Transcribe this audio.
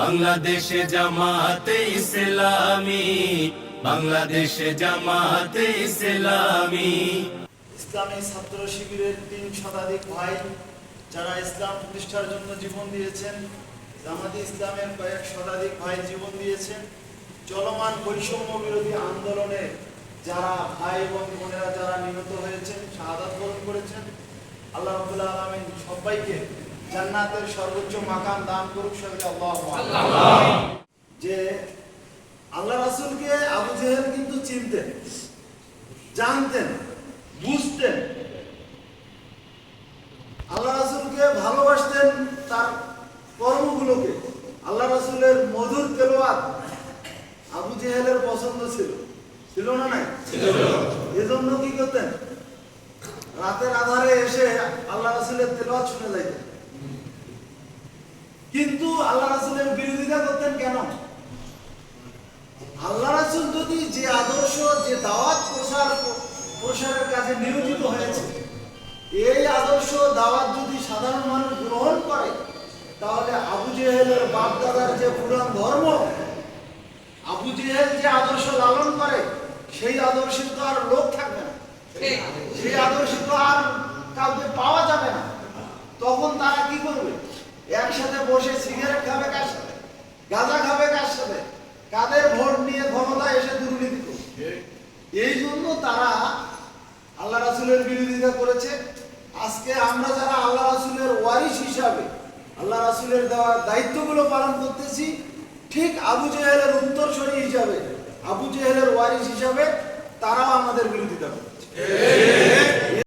বাংলাদেশে জামাতে ইসলামী, বাংলাদেশে জামাতে ইসলামী। ইসলামী ছাত্র শিবিরের তিন শতাধিক ভাই যারা ইসলাম প্রতিষ্ঠার জন্য জীবন দিয়েছেন, জামাতে ইসলামের কয়েক শতাধিক ভাই জীবন দিয়েছেন। চলমান বৈষম্য বিরোধী আন্দোলনে যারা ভাই এবং বোনেরা যারা নিহত হয়েছেন, শাহাদাত বরণ করেছেন, আল্লাহ রাব্বুল আলামিন সবাইকে জান্নাতের সর্বোচ্চ মাকাম দান করুক সবাইকে আল্লাহ যে আল্লাহ রাসূলকে আবু জেহেল কিন্তু চিনতেন জানতেন বুঝতেন। আল্লাহ রাসূলকে ভালোবাসতেন তার কর্মগুলোকে। আল্লাহ রাসূলের মধুর তেলাওয়াত আবু জেহেলের পছন্দ ছিল। ছিল না নাই? এজন্য কি করতেন? রাতের আধারে এসে আল্লাহ রাসূলের তেলাওয়াত শুনে যাইতেন। কিন্তু আল্লাহ রাসূলের বিরোধিতা করতেন কেন? আল্লাহ রাসূল যদি যে আদর্শ যে দাওয়াত প্রসার প্রসারের কাজে নিয়োজিত হয়েছে এই আদর্শ দাওয়াত যদি সাধারণ মানুষ গ্রহণ করে তাহলে আবু জেহেলের বাপ দাদার যে পুরাণ ধর্ম আবু জেহেল যে আদর্শ লালন করে সেই আদর্শে তো আর লোক থাকবে না। সেই আদর্শে তো আর কাউকে পাওয়া তখন তারা কি করবে? একসাথে বসে সিগারেট খাবে কার সাথে? গাঁজা খাবে কার সাথে? কাদের ভোট নিয়ে ক্ষমতা এসে দুর্নীতি করবে? এই জন্য তারা আল্লাহ রাসুলের বিরোধিতা করেছে। আজকে আমরা যারা আল্লাহ রাসুলের ওয়ারিশ হিসাবে আল্লাহ রাসুলের দেওয়া দায়িত্বগুলো পালন করতেছি, ঠিক আবু জেহেলের উত্তরসূরি হিসাবে, আবু জেহেলের ওয়ারিশ হিসাবে তারাও আমাদের বিরোধিতা করছে